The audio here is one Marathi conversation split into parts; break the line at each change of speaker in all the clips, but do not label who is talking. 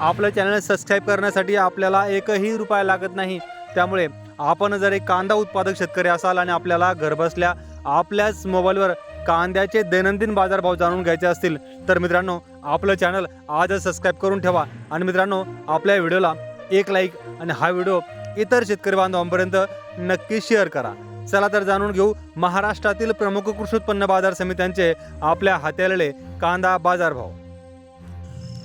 आपलं चॅनल सबस्क्राईब करण्यासाठी आपल्याला एकही रुपया लागत नाही. त्यामुळे आपण जर एक कांदा उत्पादक शेतकरी असाल आणि आपल्याला घरबसल्या आपल्याच मोबाईलवर कांद्याचे दैनंदिन बाजारभाव जाणून घ्यायचे असतील तर मित्रांनो आपलं चॅनल आजच सबस्क्राईब करून ठेवा. आणि मित्रांनो आपल्या व्हिडिओला एक लाईक आणि हा व्हिडिओ इतर शेतकरी बांधवांपर्यंत नक्की शेअर करा. चला तर जाणून घेऊ महाराष्ट्रातील प्रमुख कृषी उत्पन्न बाजार समित्यांचे आपल्या हाती आलेले कांदा बाजारभाव.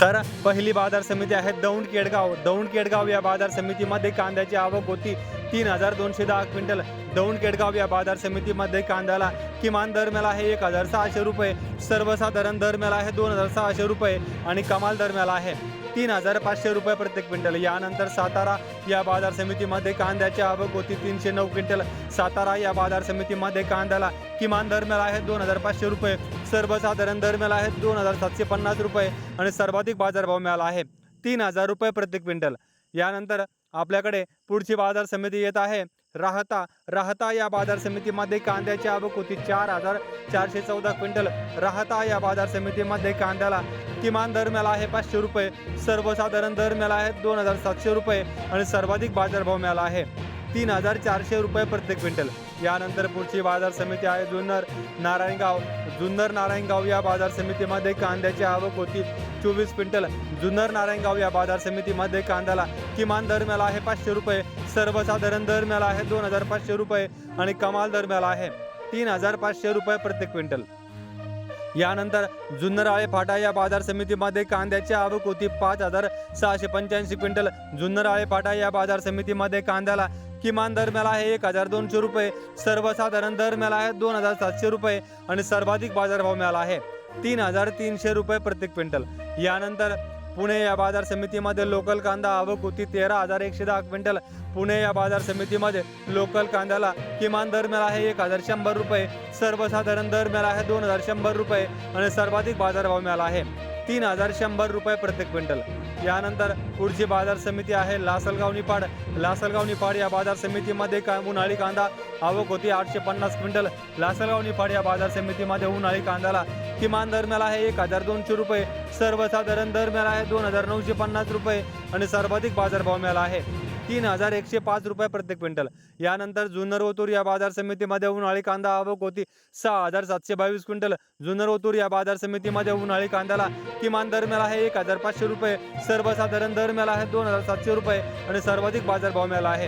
तर पहिली बाजार समिती आहे दौंड केडगाव दौंड केडगाव या बाजार समितीमध्ये कांद्याची आवक होती. तीन हजार दोनशे दहा क्विंटल. दौंड केडगाव या बाजार समितीमध्ये कांद्याला किमान दरम्याला आहे एक हजार सहाशे रुपये. सर्वसाधारण दरम्याला आहे दोन हजार सहाशे रुपये आणि कमाल दरम्याला आहे तीन हजार पाचशे रुपये प्रत्येक क्विंटल. यानंतर सातारा या बाजार समितीमध्ये कांद्याची आवक होती तीनशे नऊ क्विंटल. सातारा या बाजार समितीमध्ये कांद्याला किमान दरम्याला आहे दोन हजार पाचशे रुपये. सर्वसाधारण दरम्याला आहे दोन हजार सातशे पन्नास रुपये आणि सर्वाधिक बाजारभाव मिळाला आहे तीन हजार रुपये प्रत्येक क्विंटल. यानंतर आपल्याकडे पुढची बाजार समिती येत आहे. राहता राहता या बाजार समितीमध्ये कांद्याची आवक होती चार हजार चारशे चौदा क्विंटल. राहता या बाजार समितीमध्ये कांद्याला किमान दर मिळाला आहे पाचशे रुपये. सर्वसाधारण दर मिळाला आहे दोन हजार सातशे रुपये आणि सर्वाधिक बाजारभाव मिळाला आहे. तीन हजार चारशे रुपये प्रत्येक क्विंटल. यानंतर पुढची बाजार समिती आहे जुन्नर नारायणगाव. जुन्नर नारायणगाव या बाजार समितीमध्ये कांद्याची आवक होती. चोवीस क्विंटल. जुन्नर नारायणगाव या बाजार समितीमध्ये कांद्याला किमान दर मिळाला आहे पाचशे रुपये. सर्वसाधारण दर मिळाला आहे दोन हजार पाचशे रुपये आणि कमाल दर मिळाला आहे तीन हजार पाचशे रुपये प्रत्येक क्विंटल. यानंतर जुन्नर आळे फाटा या बाजार समितीमध्ये कांद्याची आवक होती पाच हजार सहाशे पंच्याऐंशी क्विंटल. जुन्नर आळे फाटा या बाजार समितीमध्ये कांद्याला किमान दर आहे एक हजार दोनशे रुपये. सर्वसाधारण दर मिळाला आहे दोन हजार सातशे रुपये आणि सर्वाधिक बाजारभाव मिळाला आहे तीन हजार तीनशे रुपये प्रत्येक क्विंटल. यानंतर पुणे या बाजार समितीमध्ये लोकल कांदा आवक होती तेरा हजार एकशे दहा क्विंटल. पुणे या बाजार समितीमध्ये लोकल कांद्याला किमान दर मिळाला आहे एक हजार शंभर रुपये. सर्वसाधारण दर मिळाला आहे दोन हजार शंभर रुपये आणि सर्वाधिक बाजारभाव मिळाला आहे. तीन हजार शंभर रुपये प्रत्येक क्विंटल. यानंतर पुढची बाजार समिती आहे लासलगाव निपाड लासलगाव निपाड या बाजार समितीमध्ये का उन्हाळी कांदा आवक होती आठशे पन्नास क्विंटल. लासलगाव निपाड या बाजार समितीमध्ये उन्हाळी कांद्याला किमान दर मिळाला आहे एक हजार दोनशे रुपये. सर्वसाधारण दर मिळाला आहे दोन हजार नऊशे पन्नास रुपये. आणि सर्वाधिक बाजारभाव मिळाला आहे. तीन हजार एकशे पाच रुपये प्रत्येक क्विंटल. यानंतर जुन्नर ओतूर या बाजार समितीमध्ये उन्हाळी कांदा आवक होती. सहा हजार सातशे बावीस क्विंटल. जुन्नर ओतूर या बाजार समितीमध्ये उन्हाळी कांद्याला किमान दर मिळाला आहे एक हजार पाचशे रुपये. सर्वसाधारण दर मिळाला आहे दोन हजार सातशे रुपये. आणि सर्वाधिक बाजारभाव मिळाला आहे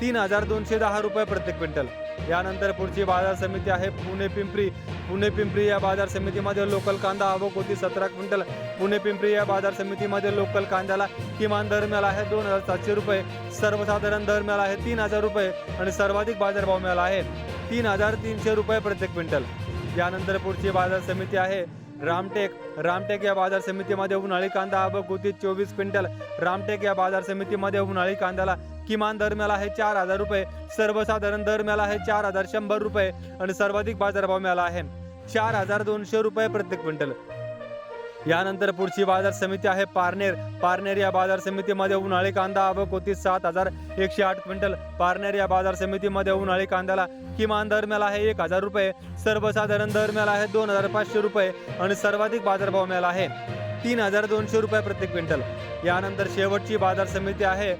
तीन हजार दोनशे दहा रुपये प्रत्येक क्विंटल. यानंतर पुढची बाजार समिती आहे पुणे पिंपरी. पुणे पिंपरी या बाजार समितीमध्ये लोकल कांदा आवक होती सतरा क्विंटल. पुणे पिंपरी या बाजार समितीमध्ये लोकल कांद्याला किमान दर मिळाला आहे दोन हजार सातशे रुपये. सर्वसाधारण दर मिळाला आहे तीन हजार रुपये आणि सर्वाधिक बाजारभाव मिळाला आहे तीन हजार तीनशे रुपये प्रत्येक क्विंटल. यानंतर पुढची बाजार समिती आहे रामटेक. रामटेक या बाजार समितीमध्ये उन्हाळी कांदा आवक होती चोवीस क्विंटल. रामटेक या बाजार समितीमध्ये उन्हाळी कांद्याला किमान दर मिळाला आहे चार हजार रुपये. सर्वसाधारण दर मिळाला आहे चार हजार शंभर रुपये आणि सर्वाधिक बाजारभाव मिळाला आहे चार हजार दोनशे रुपये प्रत्येक क्विंटल. यानंतर पुढची बाजार समिती आहे पारनेर. पारनेर या बाजार समितीमध्ये उन्हाळी कांदा आवक होती सात हजार एकशे आठ क्विंटल. पारनेर या बाजार समितीमध्ये उन्हाळी कांद्याला किमान दर मिळाला आहे एक हजार रुपये. सर्वसाधारण दर मिळाला आहे दोन हजार पाचशे रुपये आणि सर्वाधिक बाजारभाव मिळाला आहे तीन हजार दोनशे रुपये प्रत्येक क्विंटल. यानंतर शेवटची बाजार समिती आहे.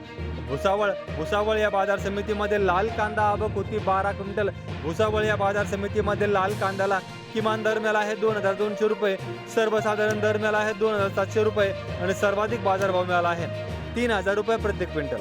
भुसावळ भुसावळ या बाजार समितीमध्ये लाल कांदा आवक होती. बारा क्विंटल. भुसावळ या बाजार समितीमध्ये लाल कांद्याला किमान दर मिळाला आहे दोन हजार दोनशे रुपये. सर्वसाधारण दर मिळाला आहे दोन हजार सातशे रुपये. आणि सर्वाधिक बाजारभाव मिळाला आहे. तीन हजार रुपये प्रत्येक क्विंटल.